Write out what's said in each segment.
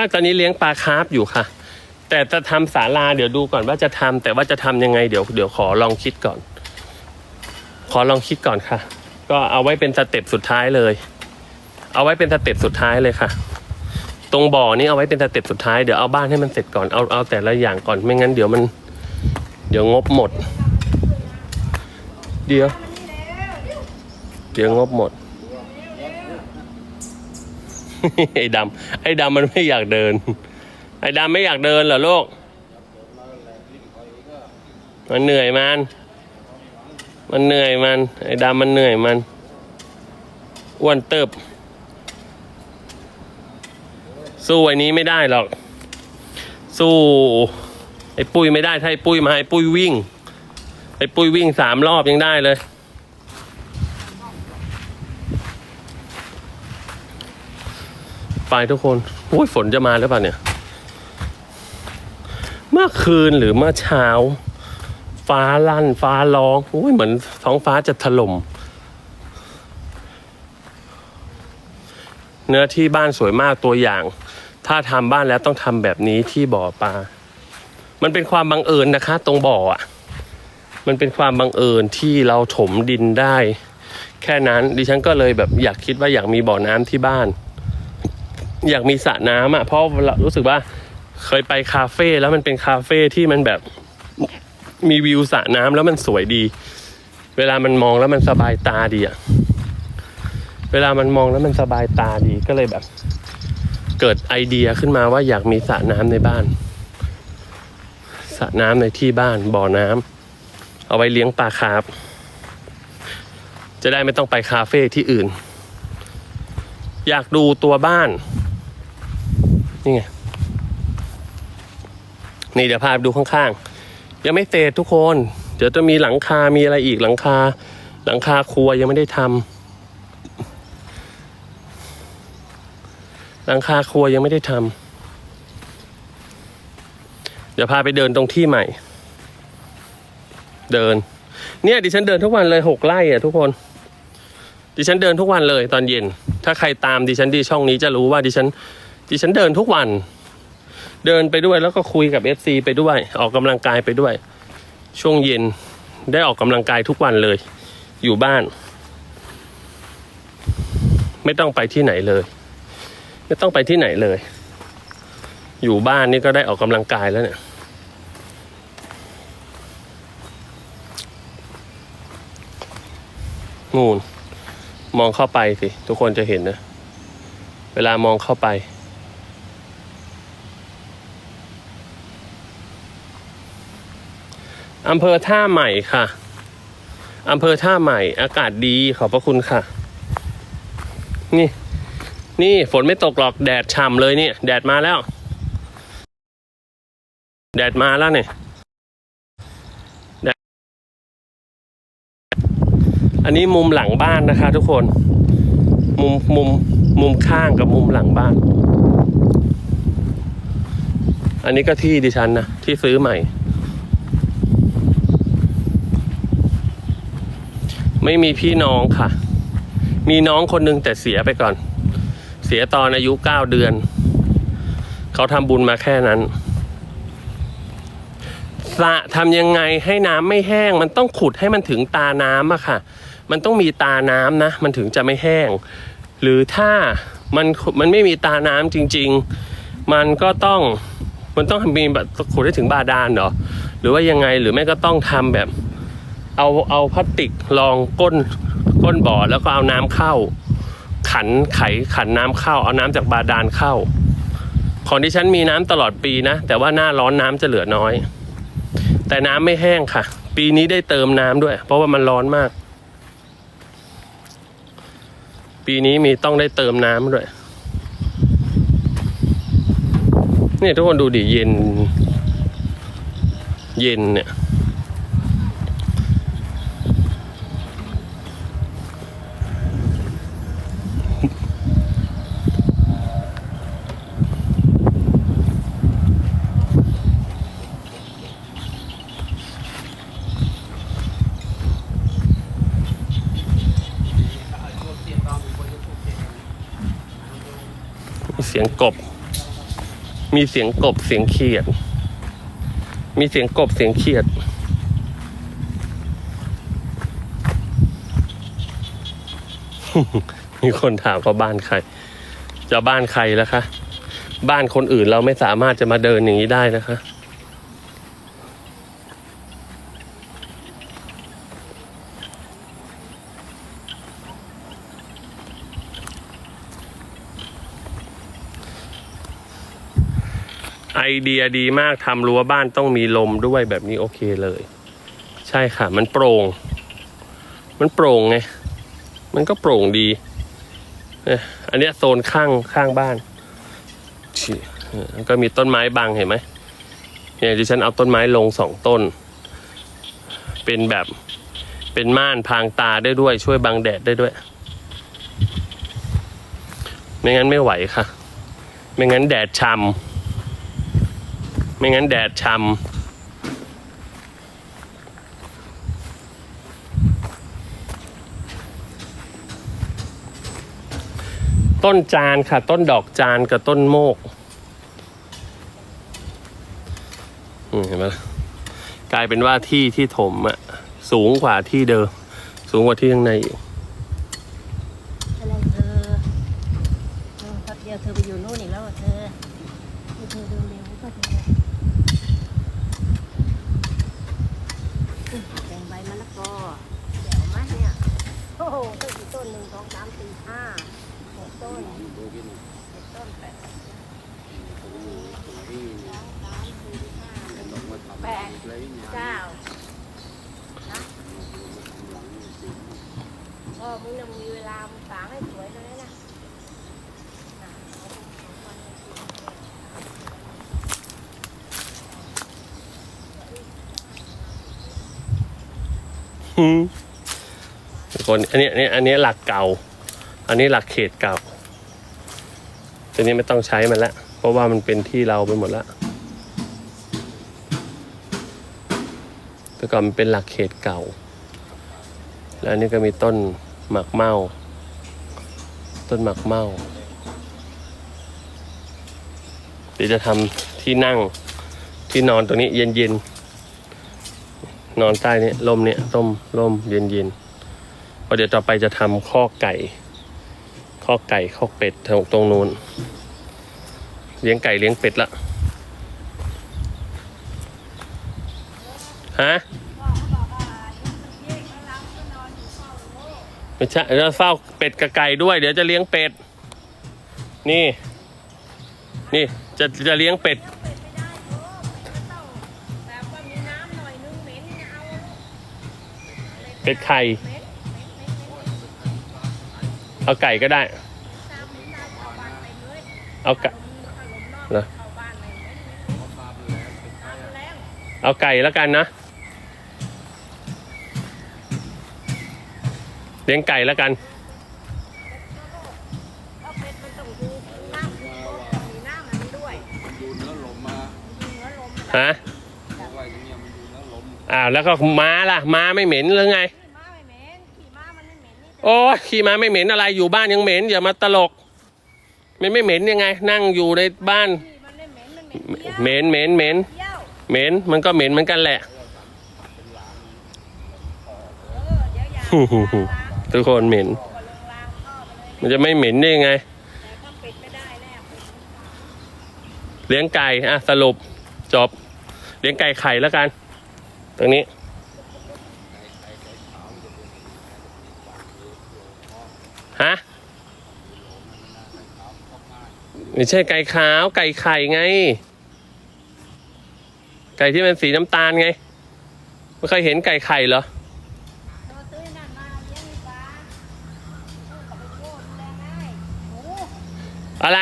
ก็ตอนนี้เลี้ยงปลาคาร์ฟอยู่ค่ะ แต่จะทำศาลาเดี๋ยวดูก่อนว่าจะทำแต่ว่าจะทำยังไงเดี๋ยวเดี๋ยวขอลองคิดก่อน ขอลองคิดก่อนค่ะ ก็เอาไว้เป็นสเต็ปสุดท้ายเลย เอาไว้เป็นสเต็ปสุดท้ายเลยค่ะ ตรงบ่อนี่เอาไว้เป็นสเต็ปสุดท้ายเดี๋ยวเอาบ้านให้มันเสร็จก่อนเอาเอาแต่ละอย่างก่อนไม่งั้นเดี๋ยวมัน เดี๋ยวงบหมด เดี๋ยว เดี๋ยวงบหมด ไอ้ดำไอ้ดำมันไม่อยากเดิน ไอ้ดำไม่อยากเดินเหรอลูกมันเหนื่อยมัน มันเหนื่อยมัน ไอ้ดำมันเหนื่อยมันอ้วนเติบ สู้ไอ้นี้ไม่ได้หรอก สู้ ไอ้ปุ้ยไม่ได้ถ้าไอ้ปุ้ยมาไอ้ปุ้ยวิ่ง ไอ้ปุ้ยวิ่งสามรอบยังได้เลย ไปทุกคนโอ้ยฝนจะมาหรือเปล่าเนี่ย เมื่อคืนหรือเมื่อเช้า ฟ้าลั่นฟ้าร้องโอ้ยเหมือนท้องฟ้าจะถล่มเนื้อที่บ้านสวยมากตัวอย่าง ถ้าทำบ้านแล้วต้องทำแบบนี้ที่บ่อปลา มันเป็นความบังเอิญนะคะ ตรงบ่ออะ มันเป็นความบังเอิญที่เราถมดินได้ แค่นั้นดิฉันก็เลยแบบอยากคิดว่าอยากมีบ่อน้ำที่บ้าน อยากมีสระน้ำอะเพราะรู้สึกว่าเคยไปคาเฟ่แล้วมันเป็นคาเฟ่ที่มันแบบมีวิวสระน้ำแล้วมันสวยดี เวลามันมองแล้วมันสบายตาดีอะเวลามันมองแล้วมันสบายตาดีก็เลยแบบ เกิดไอเดียขึ้นมาว่าอยากมีสระน้ำในบ้านสระน้ำในที่บ้านบ่อน้ำเอาไว้เลี้ยงปลาคาร์ฟจะได้ไม่ต้องไปคาเฟ่ที่อื่น อยากดูตัวบ้าน นี่ไง นี่เดี๋ยวพาไปดูข้างๆ ยังไม่เสร็จทุกคน เดี๋ยวจะมีหลังคา มีอะไรอีกหลังคา หลังคาครัวยังไม่ได้ทำหลังคาครัวยังไม่ได้ทำเดี๋ยวพาไปเดินตรงที่ใหม่ เดิน เนี่ยดิฉันเดินทุกวันเลยหกไร่อะทุกคนดิฉันเดินทุกวันเลยตอนเย็น ถ้าใครตามดิฉันดีช่องนี้จะรู้ว่าดิฉัน ดิฉันเดินทุกวัน เดินไปด้วยแล้วก็คุยกับเอฟซีไปด้วย ออกกำลังกายไปด้วย ช่วงเย็นได้ออกกำลังกายทุกวันเลย อยู่บ้าน ไม่ต้องไปที่ไหนเลย ไม่ต้องไปที่ไหนเลย อยู่บ้านนี่ก็ได้ออกกำลังกายแล้วเนี่ยงูนมองเข้าไปสิ ทุกคนจะเห็นนะ เวลามองเข้าไป อำเภอท่าใหม่ค่ะอำเภอท่าใหม่ อากาศดีขอบพระคุณค่ะ นี่ นี่ฝนไม่ตกหรอกแดดฉ่ำเลยเนี่ย แดดมาแล้ว แดดมาแล้วเนี่ยอันนี้มุมหลังบ้านนะคะ ทุกคน มุมมุมมุมข้างกับมุมหลังบ้าน อันนี้ก็ที่ดิฉันนะที่ซื้อใหม่ ไม่มีพี่น้องค่ะ มีน้องคนหนึงแต่เสียไปก่อน เสียตอนอายุเก้าเดือน เขาทำบุญมาแค่นั้นสระทำยังไงให้น้ำไม่แห้ง มันต้องขุดให้มันถึงตาน้ำอะค่ะ มันต้องมีตาน้ำนะ มันถึงจะไม่แห้ง หรือถ้ามันมันไม่มีตาน้ำจริง ๆ มันก็ต้องมันต้องมีแบบขุดให้ถึงบาดาลเหรอ หรือว่ายังไงหรือไม่ก็ต้องทำแบบ เอาเอาพลาสติกรองก้นก้นบ่อแล้วก็เอาน้ำเข้า ขันไขขันน้ำเข้า เอาน้ำจากบาดาลเข้า ของที่ฉันมีน้ำตลอดปีนะ แต่ว่าหน้าร้อนน้ำจะเหลือน้อย แต่น้ำไม่แห้งค่ะ ปีนี้ได้เติมน้ำด้วย เพราะว่ามันร้อนมาก ปีนี้มีต้องได้เติมน้ำด้วยนี่ทุกคนดูดิเย็น เย็นเนี่ย สียงกบ มีเสียงกบเสียงเขียด มีเสียงกบเสียงเขียด มีคนถามว่าบ้านใคร จะบ้านใครแล้วคะ บ้านคนอื่นเราไม่สามารถจะมาเดินอย่างนี้ได้นะคะ ไอเดียดีมากทำรั้วบ้านต้องมีลมด้วยแบบนี้โอเคเลย ใช่ค่ะ มันโปร่ง มันโปร่งไง มันก็โปร่งดีเนี่ยอันนี้โซนข้างข้างบ้านก็มีต้นไม้บังเห็นไหมเนี่ยดิฉันเอาต้นไม้ลงสองต้น เป็นแบบเป็นม่านพรางตาได้ด้วย ช่วยบังแดดได้ด้วย ไม่งั้นไม่ไหวค่ะ ไม่งั้นแดดช่ำ ไม่งั้นแดดช่ำต้นจานค่ะ ต้นดอกจานกับต้นโมกเห็นไหมกลายเป็นว่าที่ที่ถมอะสูงกว่าที่เดิม สูงกว่าที่ข้างในอีกอะไรเธอเออเดียวเธอไปอยู่นู่นอีกแล้วเหรอเธอให้เธอเดินเร็วก็เธออุ๊ยแบ่งใบมะละกอเดี๋ยวมาเนี่ย โอ้โหต้นกี่ต้นหนึ่งสองสามสี่ห้าหกต้นเจ็ดต้นแปดสองสามสี่ห้าแปดเก้านะเออมึงยังมีเวลามึงสางให้สวยเลยนะอื คนอันนี้อันนี้อันนี้หลักเก่า อันนี้หลักเขตเก่าทีนี้ไม่ต้องใช้มันล้วเพราะว่ามันเป็นที่เราไปหมดล้วแต่ก่อนมันเป็นหลักเขตเก่า แล้วอันนี้ก็มีต้นหมากเมาต้นหมากเมาเดี๋ยวจะทำที่นั่งที่นอนตรงนี้เย็นๆนอนใต้นี้ลมเนี่ยต้มลมเย็นๆ เดี๋ยวต่อไปจะทำข้อไก่ ข้อไก่ข้อเป็ดตรงตรงนู้น เลี้ยงไก่เลี้ยงเป็ดละฮะไม่ใช่เดี๋ยวเฝ้าเป็ดกับไก่ด้วย เดี๋ยวจะเลี้ยงเป็ด นี่ นี่จะจะเลี้ยงเป็ดเป็ดไข่ เอาไก่ก็ได้ เอาไก่นอกเอาไก่แล้วกันนะ เลี้ยงไก่แล้วกัน ฮะเพราะว่าอย่างเงี้ยมันดูเนื้อลมอ้าวแล้วก็ม้าล่ะ ม้าไม่เหม็นหรือไง อ้ยขี่ม้าไม่เหม็นอะไรอยู่บ้านยังเหม็นอย่ามาตลก มันไม่เหม็นยังไง นั่งอยู่ในบ้านขี่มันไม่เหม็นมันเหม็นเที่ยวเหม็นเหม็นเหม็นเที่ยวเหม็นมันก็เหม็นเหมือนกันแหละ เออเดี๋ยวอย่าฮู้ฮู้ฮู้ ล้างทุกคนเหม็นก็ลงล้างท่อไปเลยมันจะไม่เหม็นได้ยังไง แต่ก็ปิดไม่ได้แน่ปิดเลี้ยงไก่อะสรุปจบ เลี้ยงไก่ไข่แล้วกัน ตรงนี้ ฮะไม่ใช่ไก่ขาว ไก่ไข่ไง ไก่ที่มันสีน้ำตาลไงไม่เคยเห็นไก่ไข่เหรอออะไร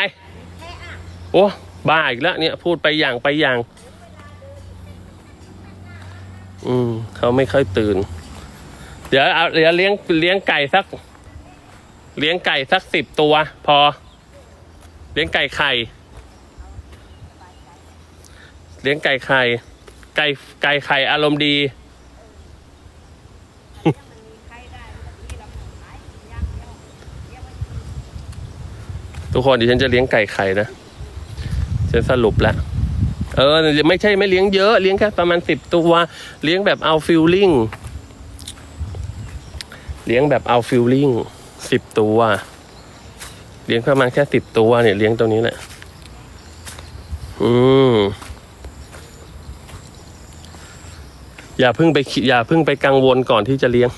แค่อะโอ้บ้าอีกแล้วเนี่ย พูดไปอย่างไปอย่าง อืมเขาไม่ค่อยตื่น เดี๋ยวเอาเดี๋ยวเลี้ยงเลี้ยงไก่สัก เลี้ยงไก่สักสิบตัว พอ เลี้ยงไก่ไข่ เลี้ยงไก่ไข่ ไก่ไก่ไข่อารมณ์ดี ทุกคนดิฉันจะเลี้ยงไก่ไข่นะจะจะสรุปแล้วเออไม่ใช่ไม่เลี้ยงเยอะ เลี้ยงแค่ประมาณสิบตัวเลี้ยงแบบเอาฟิลลิ่งเลี้ยงแบบเอาฟิลลิ่ง สิบตัวเลี้ยงประมาณแค่สิบตัวเนี่ยเลี้ยงตัวนี้แหละ อืมอย่าเพิ่งไปคิดอย่าเพิ่งไปกังวลก่อนที่จะเลี้ยง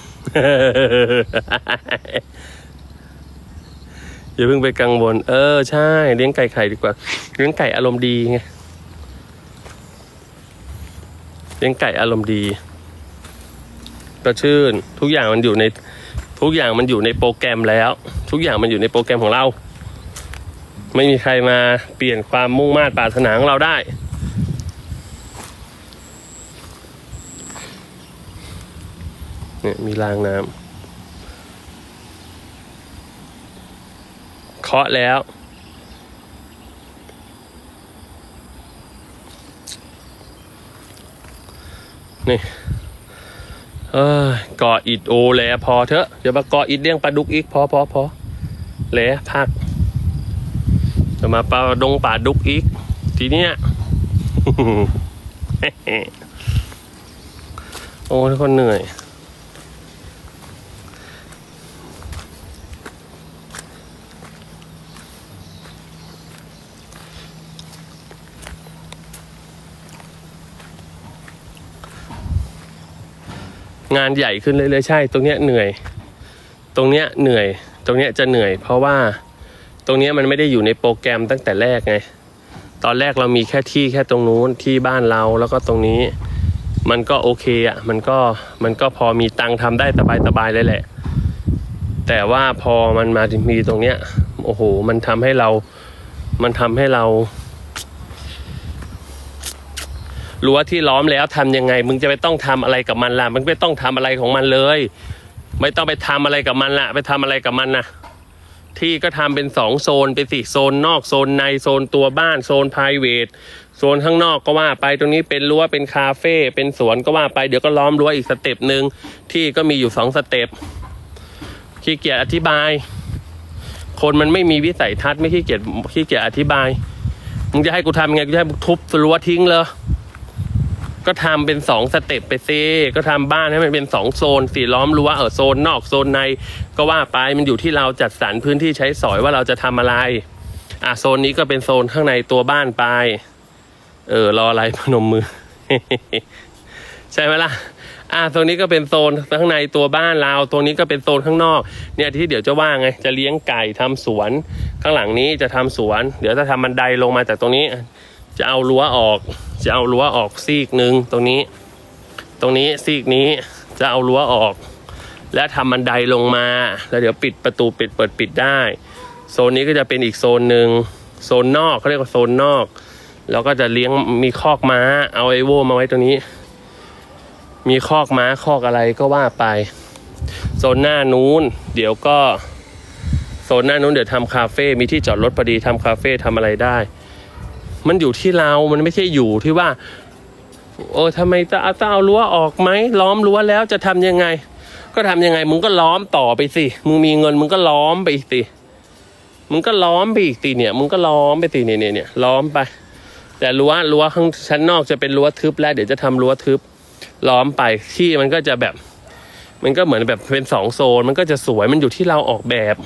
อย่าเพิ่งไปกังวล เออ ใช่ เลี้ยงไก่ไข่ดีกว่า เลี้ยงไก่อารมณ์ดีไง เลี้ยงไก่อารมณ์ดีก็ชื่น ทุกอย่างมันอยู่ใน ทุกอย่างมันอยู่ในโปรแกรมแล้ว ทุกอย่างมันอยู่ในโปรแกรมของเรา ไม่มีใครมาเปลี่ยนความมุ่งมา่ปรารถนาของเราได้ เนี่ยมีรางน้ำเคาะแล้วนี่ เออก่ออิดโอแหลพอเถอะเดี๋ยวมาก่ออิดเลี้ยงปลาดุกอีกพอพอพอแหลพักจะมาปลาดงปลาดุกอีก ทีเนี้ยโอ้ทุกคนเหนื่อย งานใหญ่ขึ้นเรื่อยๆใช่ ตรงเนี้ยเหนื่อย ตรงเนี้ยเหนื่อย ตรงเนี้ยจะเหนื่อย เพราะว่าตรงเนี้ยมันไม่ได้อยู่ในโปรแกรมตั้งแต่แรกไง ตอนแรกเรามีแค่ที่แค่ตรงนู้นที่บ้านเราแล้วก็ตรงนี้ มันก็โอเคอะ มันก็มันก็พอมีตังค์ทำได้สบายๆเลยแหละ แต่ว่าพอมันมามีตรงเนี้ย โอ้โห มันทำให้เรา มันทำให้เรา รั้วที่ล้อมแล้วทำยังไง มึงจะไปต้องทำอะไรกับมันล่ะมึงไม่ต้องทำอะไรของมันเลย ไม่ต้องไปทำอะไรกับมันละไปทำอะไรกับมันนะที่ก็ทำเป็นสองโซนไปสิโซนนอกโซนในโซนตัวบ้านโซน p r i v a t โซนข้างนอกก็ว่าไปตรงนี้เป็นรั้วเป็นคาเฟ่เป็นสวนก็ว่าไปเดี๋ยวก็ล้อมรั้วอีกสเต็ปหนึ่งที่ก็มีอยู่สองสเต็ปขี้เกียจอธิบาย คนมันไม่มีวิสัยทัศน์ไม่ขี้เกียจขี้เกียจอธิบายมึงจะให้กูทำยังไงกูจะให้ทุบรั้วทิ้งเลย ก็ทำเป็นสองสเต็ปไปซิก็ทำบ้านให้มันเป็นสองโซนสี่ล้อมรั้วเออโซนนอกโซนใน ก็ว่าไปมันอยู่ที่เราจัดสรรพื้นที่ใช้สอยว่าเราจะทำอะไรอะโซนนี้ก็เป็นโซนข้างในตัวบ้านไป เออรออะไรพนมมือ ใช่ไหมล่ะอะตรงนี้ก็เป็นโซนข้างในตัวบ้านเราตรงนี้ก็เป็นโซนข้างนอก เนี่ยที่เดี๋ยวจะว่าไง จะเลี้ยงไก่ทำสวน ข้างหลังนี้จะทำสวน เดี๋ยวจะทำบันไดลงมาจากตรงนี้ จะเอารั้วออก จะเอารั้วออกซีกหนึ่งตรงนี้ ตรงนี้ซีกนี้จะเอารั้วออก และทำบันไดลงมา แล้วเดี๋ยวปิดประตูปิดเปิดปิดได้ โซนนี้ก็จะเป็นอีกโซนหนึ่งโซนนอกเขาเรียกว่าโซนนอกแล้วก็จะเลี้ยงมีคอกม้า เอาไอโวมาไว้ตรงนี้ มีคอกม้าคอกอะไรก็ว่าไป โซนหน้านู้น เดี๋ยวก็โซนหน้านู้นเดี๋ยวทำคาเฟ่มีที่จอดรถพอดีทำคาเฟ่ทำอะไรได้ มันอยู่ที่เรา มันไม่ใช่อยู่ที่ว่า โอ้ทำไมจะเอาจะเอารั้วออกไหมล้อมรั้วแล้วจะทำยังไง ก็ทำยังไง มึงก็ล้อมต่อไปสิ มึงมีเงินมึงก็ล้อมไปอีกสิมึงก็ล้อมไปอีกสิเนี่ย มึงก็ล้อมไปสิเนี่ยเนี่ยเนี่ยล้อมไป แต่รั้วรั้วข้างชั้นนอกจะเป็นรั้วทึบแล้ว เดี๋ยวจะทำรั้วทึบ ล้อมไปที่มันก็จะแบบ มันก็เหมือนแบบเป็นสองโซน มันก็จะสวยมันอยู่ที่เราออกแบบ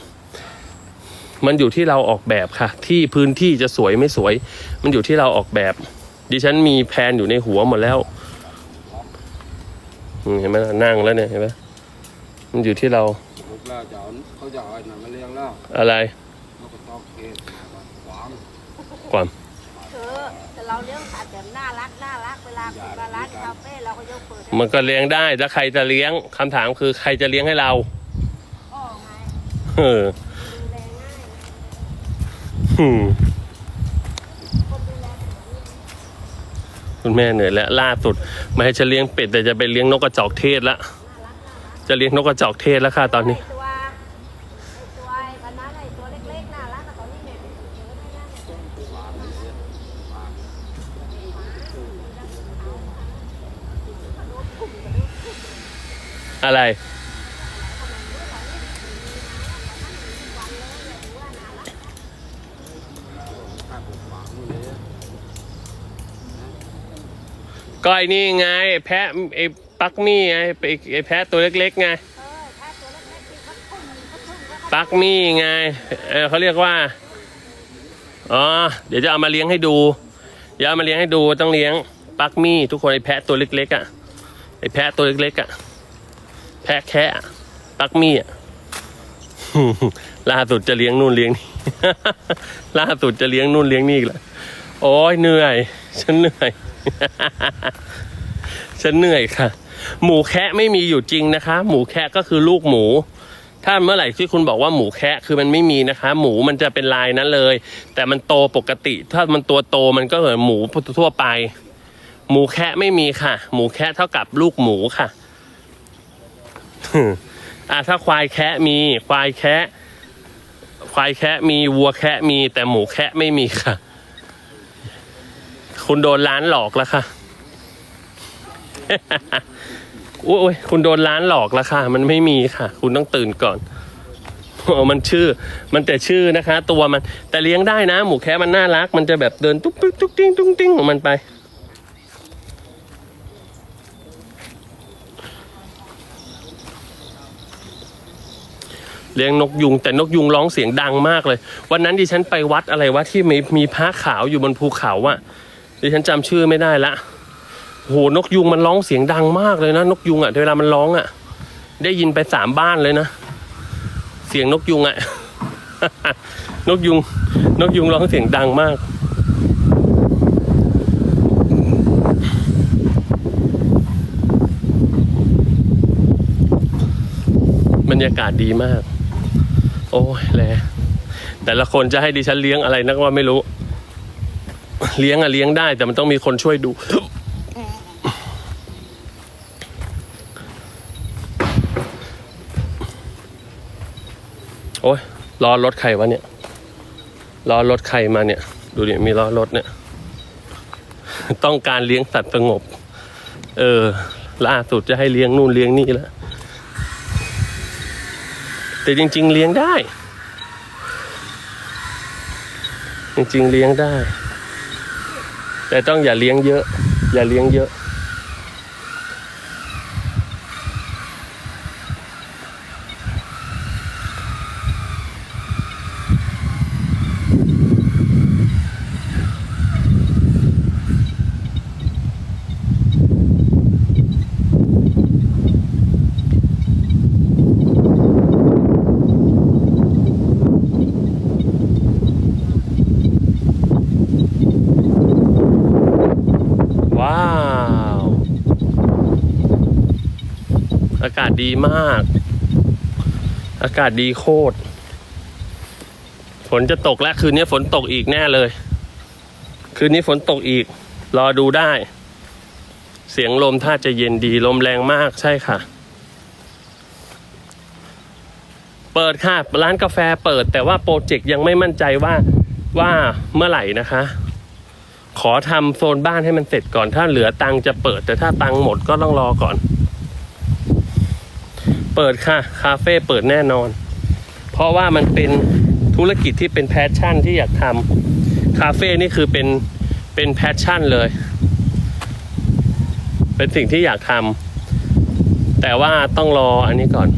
มันอยู่ที่เราออกแบบค่ะ ที่พื้นที่จะสวยไม่สวย มันอยู่ที่เราออกแบบ ดิฉันมีแผนอยู่ในหัวหมดแล้วอืมเห็นไหมล่ะนั่งแล้วเนี่ยเห็นไหมมันอยู่ที่เราลูกแล้วจะเอาเขาจะเอาไอ้นั่นมาเลี้ยงแล้วอะไรนกกระตอกเกศขวางความเออแต่เราเลี้ยงสัตว์แบบน่ารักน่ารักเวลาคุณมาร้านคาเฟ่เราก็ยกเปิดให้มันก็เลี้ยงได้แล้วใครจะเลี้ยงคำถามคือใครจะเลี้ยงให้เราพ่อไงเออดูแลง่ายอืม คุณแม่เหนื่อยแล้วล่าสุดไม่ให้ฉันเลี้ยงเป็ดแต่จะไปเลี้ยงนกกระจอกเทศละจะเลี้ยงนกกระจอกเทศแล้วค่ะตอนนี้ไตัวไอ้ตัวไก็ไอ้นี่ไงแพะไอ้ปักมี่ไงไอ้ไอ้แพะตัวเล็กๆไงเออถ้าตัวเล็กๆที่เขาทุ่มเขาทุ่มเขาก็ปักมี่ไงเออเขาเรียกว่าอ๋อเดี๋ยวจะเอามาเลี้ยงให้ดูเดี๋ยวเอามาเลี้ยงให้ดูต้องเลี้ยงปักมี่ทุกคนไอ้แพะตัวเล็กๆอะไอ้แพะตัวเล็กๆอะแพะแค่อะปักมี่อะล่าสุดจะเลี้ยงนู่นเลี้ยงนี่ล่าสุดจะเลี้ยงนู่นเลี้ยงนี่อีกแล้วโอ้ยเหนื่อย ฉันเหนื่อย ฉันเหนื่อยค่ะ หมูแคะไม่มีอยู่จริงนะคะ หมูแคะก็คือลูกหมู ถ้าเมื่อไหร่ที่คุณบอกว่าหมูแคะคือมันไม่มีนะคะ หมูมันจะเป็นลายนั้นเลย แต่มันโตปกติ ถ้ามันตัวโตมันก็เหมือนหมูทั่วไป หมูแคะไม่มีค่ะ หมูแคะเท่ากับลูกหมูค่ะอ่าถ้าควายแคะมี ควายแคะควายแคะมีวัวแคะมีแต่หมูแคะไม่มีค่ะ คุณโดนร้านหลอกแล้วค่ะ โอ้ยคุณโดนร้านหลอกแล้วค่ะ มันไม่มีค่ะ คุณต้องตื่นก่อนโอ้มันชื่อ มันแต่ชื่อนะคะ ตัวมัน แต่เลี้ยงได้นะ หมูแคะมันน่ารัก มันจะแบบเดินตุ๊กตุ๊กตุ๊กติ้งตุ๊กติ้งของมันไป เลี้ยงนกยุง แต่นกยุงร้องเสียงดังมากเลย วันนั้นดิฉันไปวัดอะไรวะที่มีมีพระขาวอยู่บนภูเขาอะ ดิฉันจำชื่อไม่ได้ละโหนกยุงมันร้องเสียงดังมากเลยนะนกยุงอะเวลามันร้องอะได้ยินไปสามบ้านเลยนะเสียงนกยุงอะนกยุง นกยุงร้องเสียงดังมากบรรยากาศดีมาก โอ้ยแลแต่ละคนจะให้ดิฉันเลี้ยงอะไรนักว่าไม่รู้ เลี้ยงอะเลี้ยงได้ แต่มันต้องมีคนช่วยดู โอ้ยล้อรถใครวะเนี่ยล้อรถใครมาเนี่ย ดูดิมีล้อรถเนี่ย ต้องการเลี้ยงสัตว์สงบ เออ ล่าสุดจะให้เลี้ยงนู่นเลี้ยงนี่แล้วแต่จริง ๆ เลี้ยงได้ จริง ๆ เลี้ยงได้ แต่ต้องอย่าเลี้ยงเยอะ อย่าเลี้ยงเยอะ ดีมาก อากาศดีโคตร ฝนจะตกแล้วคืนนี้ฝนตกอีกแน่เลย คืนนี้ฝนตกอีก รอดูได้ เสียงลมถ้าจะเย็นดีลมแรงมากใช่ค่ะ เปิดค่ะ ร้านกาแฟเปิด แต่ว่าโปรเจกต์ยังไม่มั่นใจว่าว่าเมื่อไหร่นะคะ ขอทำโซนบ้านให้มันเสร็จก่อนถ้าเหลือตังค์จะเปิด แต่ถ้าตังค์หมดก็ต้องรอก่อน เปิดค่ะ คาเฟ่เปิดแน่นอน เพราะว่ามันเป็นธุรกิจที่เป็นแพชชั่นที่อยากทำคาเฟ่นี่คือเป็นเป็นแพชชั่นเลย เป็นสิ่งที่อยากทำแต่ว่าต้องรออันนี้ก่อน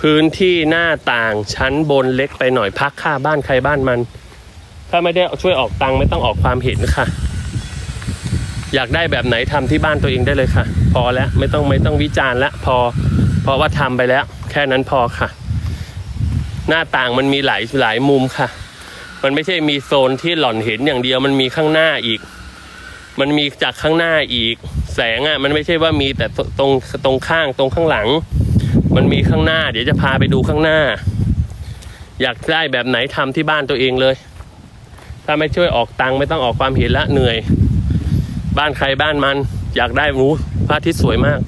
พื้นที่หน้าต่างชั้นบนเล็กไปหน่อยพักค่าบ้านใครบ้านมัน ถ้าไม่ได้ช่วยออกตังค์ไม่ต้องออกความเห็นค่ะ อยากได้แบบไหนทำที่บ้านตัวเองได้เลยค่ะ พอแล้วไม่ต้องไม่ต้องวิจารณ์ล้วพอ เพราะว่าทำไปแล้ว แค่นั้นพอค่ะ หน้าต่างมันมีหลายหลายมุมค่ะ มันไม่ใช่มีโซนที่หล่อนเห็นอย่างเดียวมันมีข้างหน้าอีก มันมีจากข้างหน้าอีก แสงอะ มันไม่ใช่ว่ามีแต่ตรงตรงข้างตรงข้างหลัง มันมีข้างหน้า เดี๋ยวจะพาไปดูข้างหน้า อยากได้แบบไหนทำที่บ้านตัวเองเลย ถ้าไม่ช่วยออกตังค์ไม่ต้องออกความเห็นละเหนื่อย บ้านใครบ้านมัน อยากได้หมูพระอาทิตย์สวยมาก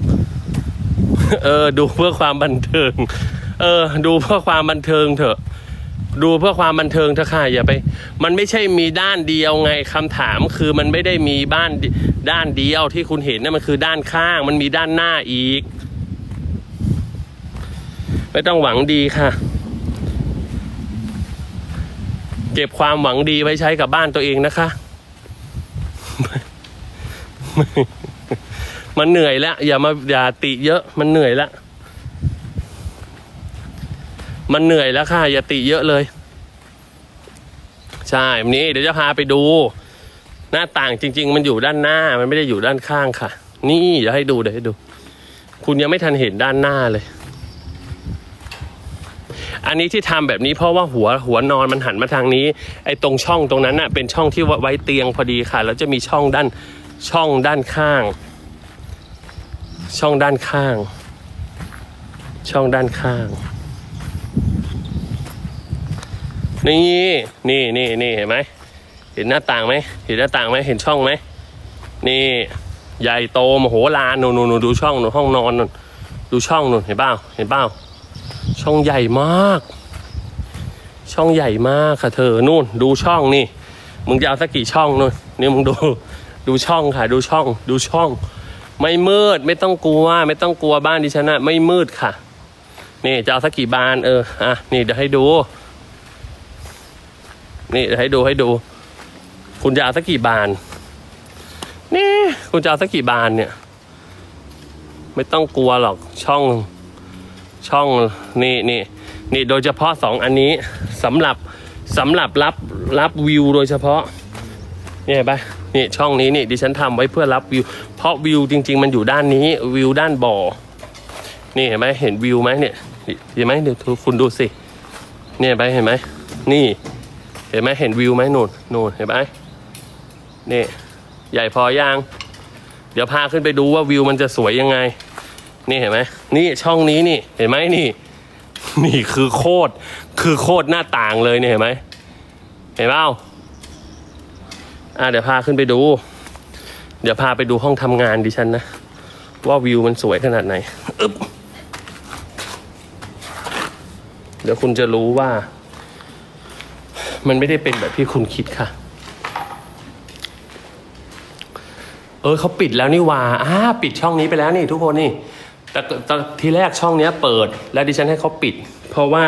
เออ ดูเพื่อความบันเทิง เออ ดูเพื่อความบันเทิงเถอะ ดูเพื่อความบันเทิงเถอะค่ะอย่าไป มันไม่ใช่มีด้านเดียวไงคำถามคือมันไม่ได้มีบ้านด้านเดียวที่คุณเห็นนะมันคือด้านข้าง มันมีด้านหน้าอีก ไม่ต้องหวังดีค่ะเก็บความหวังดีไว้ใช้กับบ้านตัวเองนะคะ มันเหนื่อยแล้ว อย่ามาอย่าติเยอะ มันเหนื่อยแล้ว มันเหนื่อยแล้วค่ะ อย่าติเยอะเลย ใช่วันนี้เดี๋ยวจะพาไปดู หน้าต่างจริง ๆ มันอยู่ด้านหน้า มันไม่ได้อยู่ด้านข้างค่ะ นี่เดี๋ยวให้ดูเดี๋ยวให้ดู คุณยังไม่ทันเห็นด้านหน้าเลย อันนี้ที่ทำแบบนี้เพราะว่าหัวหัวนอนมันหันมาทางนี้ ไอ้ตรงช่องตรงนั้นน่ะ เป็นช่องที่ไว้เตียงพอดีค่ะ แล้วจะมีช่องด้าน ช่องด้านข้าง ช่องด้านข้าง ช่องด้านข้าง นี่นี่นี่นี่เห็นไหมเห็นหน้าต่างไหมเห็นหน้าต่างไหมเห็นช่องไหมนี่ใหญ่โตมโหฬารนูนนูนดูช่องนูนห้องนอนนูดูช่องนูนเห็นเปล่าเห็นเปล่าช่องใหญ่มาก ช่องใหญ่มากค่ะเธอนู่นดูช่องนี่ มึงจะเอาสักกี่ช่องนู่นนี่มึงดู ดูช่องค่ะ ดูช่อง ดูช่อง ไม่มืดไม่ต้องกลัว ไม่ต้องกลัวบ้านดิฉันนะไม่มืดค่ะ นี่จะเอาสักกี่บานเอออะนี่เดี๋ยวให้ดู นี่เดี๋ยวให้ดูให้ดู คุณจะเอาสักกี่บาน นี่ คุณจะเอาสักกี่บานเนี่ย ไม่ต้องกลัวหรอกช่องช่องนี่นี่นี่โดยเฉพาะสองอันนี้สำหรับสำหรับรับรับวิวโดยเฉพาะนี่เห็นป นี่ช่องนี้นี่ดิฉันทำไว้เพื่อรับวิว เพราะวิวจริง ๆ มันอยู่ด้านนี้วิวด้านบ่อ นี่เห็นไหมเห็นวิวไหมเนี่ยเห็นไหมเดี๋ยวคุณดูสิ เนี่ยเห็นไหมเห็นไหมนี่ เห็นไหมเห็นวิวไหมนู่นนู่นเห็นไหมนี่ใหญ่พอยังเดี๋ยวพาขึ้นไปดูว่าวิวมันจะสวยยังไง นี่เห็นไหมนี่ช่องนี้นี่เห็นไหมนี่ นี่คือโคตรคือโคตรหน้าต่างเลยเนี่ยเห็นไหมเห็นเปล่า อะเดี๋ยวพาขึ้นไปดู เดี๋ยวพาไปดูห้องทำงานดิฉันนะ ว่าวิวมันสวยขนาดไหนอึบเดี๋ยวคุณจะรู้ว่า มันไม่ได้เป็นแบบที่คุณคิดค่ะ เออเขาปิดแล้วนี่ว่าอ่าปิดช่องนี้ไปแล้วนี่ทุกคนนี่ แต่แต่ทีแรกช่องเนี้ยเปิด แล้วดิฉันให้เขาปิด เพราะว่า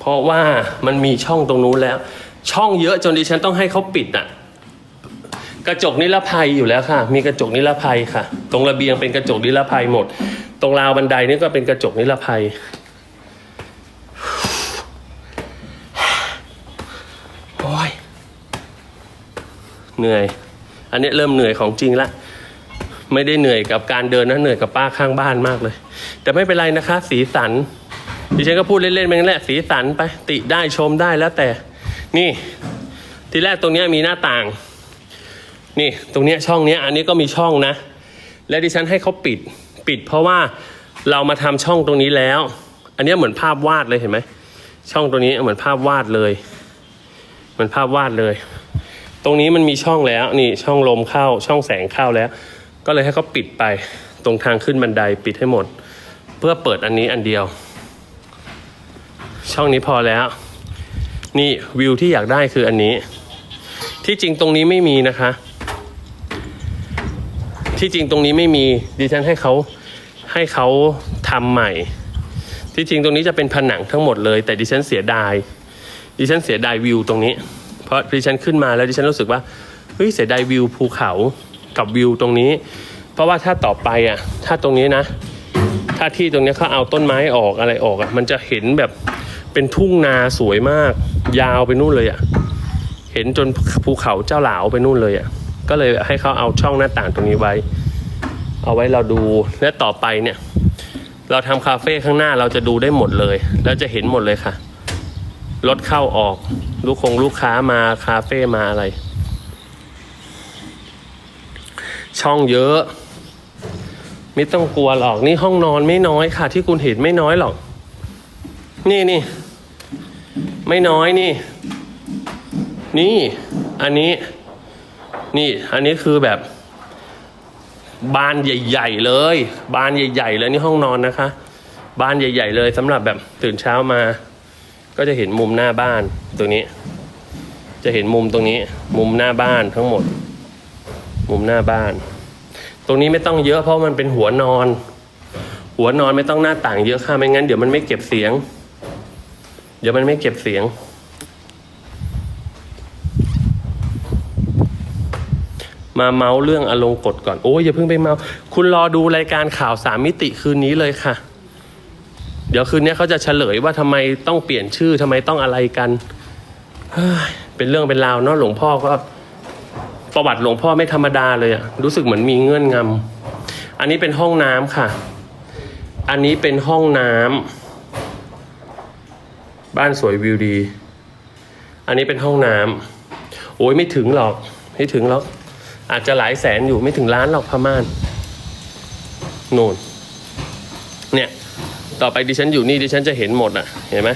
เพราะว่ามันมีช่องตรงนู้นแล้ว ช่องเยอะจนดิฉันต้องให้เขาปิดอะ กระจกนิรภัยอยู่แล้วค่ะ มีกระจกนิรภัยค่ะ ตรงระเบียงเป็นกระจกนิรภัยหมด ตรงราวบันไดนี่ก็เป็นกระจกนิรภัย โอ้ย เหนื่อย อันนี้เริ่มเหนื่อยของจริงละ ไม่ได้เหนื่อยกับการเดินนะเหนื่อยกับป้าข้างบ้านมากเลย แต่ไม่เป็นไรนะคะ สีสัน ดิฉันก็พูดเล่นๆไปงั้นแหละ สีสันไป ติได้ชมได้แล้วแต่ นี่ ทีแรกตรงนี้มีหน้าต่าง นี่ตรงเนี้ยช่องเนี้ยอันนี้ก็มีช่องนะ และดิฉันให้เขาปิดปิด เพราะว่าเรามาทำช่องตรงนี้แล้ว อันนี้เหมือนภาพวาดเลยเห็นไหมช่องตรงนี้เหมือนภาพวาดเลยเหมือนภาพวาดเลย ตรงนี้มันมีช่องแล้วนี่ช่องลมเข้าช่องแสงเข้าแล้ว ก็เลยให้เขาปิดไปตรงทางขึ้นบันไดปิดให้หมด เพื่อเปิดอันนี้อันเดียว ช่องนี้พอแล้ว นี่วิวที่อยากได้คืออันนี้ ที่จริงตรงนี้ไม่มีนะคะ ที่จริงตรงนี้ไม่มีดิฉันให้เขาให้เขาทำใหม่ ที่จริงตรงนี้จะเป็นผนังทั้งหมดเลย แต่ดิฉันเสียดาย ดิฉันเสียดายวิวตรงนี้ เพราะดิฉันขึ้นมาแล้วดิฉันรู้สึกว่าเฮ้ยเสียดายวิวภูเขากับวิวตรงนี้ เพราะว่าถ้าต่อไปอะถ้าตรงนี้นะ ถ้าที่ตรงนี้เขาเอาต้นไม้ออกอะไรออกอะมันจะเห็นแบบเป็นทุ่งนาสวยมาก ยาวไปนู่นเลยอะเห็นจนภูเขาเจ้าหลาวไปนู่นเลยอะ ก็เลยให้เขาเอาช่องหน้าต่างตรงนี้ไว้ เอาไว้เราดูและต่อไปเนี่ย เราทำคาเฟ่ข้างหน้าเราจะดูได้หมดเลย แล้วจะเห็นหมดเลยค่ะรถเข้าออกลูกคงลูกค้ามาคาเฟ่มาอะไร ช่องเยอะ ไม่ต้องกลัวหรอกนี่ห้องนอนไม่น้อยค่ะ ที่คุณเห็นไม่น้อยหรอก นี่นี่ไม่น้อยนี่ นี่ อันนี้ นี่อันนี้คือแบบ บานใหญ่ ๆ เลย บานใหญ่ ๆ เลยนี่ห้องนอนนะคะ บานใหญ่ ๆ เลยสำหรับแบบตื่นเช้ามา ก็จะเห็นมุมหน้าบ้านตรงนี้ จะเห็นมุมตรงนี้ มุมหน้าบ้านทั้งหมด มุมหน้าบ้าน ตรงนี้ไม่ต้องเยอะเพราะมันเป็นหัวนอน หัวนอนไม่ต้องหน้าต่างเยอะค่ะไม่งั้นเดี๋ยวมันไม่เก็บเสียง เดี๋ยวมันไม่เก็บเสียง มาเมาส์เรื่องอลงกฎก่อน โอ้ยอย่าเพิ่งไปเมาส์คุณรอดูรายการข่าวสามมิติคืนนี้เลยค่ะ เดี๋ยวคืนนี้เขาจะเฉลยว่าทำไมต้องเปลี่ยนชื่อทำไมต้องอะไรกันเฮ้ยเป็นเรื่องเป็นราวเนาะหลวงพ่อก็ประวัติหลวงพ่อไม่ธรรมดาเลยอะรู้สึกเหมือนมีเงื่อนงำอันนี้เป็นห้องน้ำค่ะ อันนี้เป็นห้องน้ำบ้านสวยวิวดี อันนี้เป็นห้องน้ำโอ้ยไม่ถึงหรอก ไม่ถึงหรอก อาจจะหลายแสนอยู่ไม่ถึงล้านหรอกพม่านนู่นเนี่ยต่อไปดิฉันอยู่นี่ดิฉันจะเห็นหมดอะเห็นไหม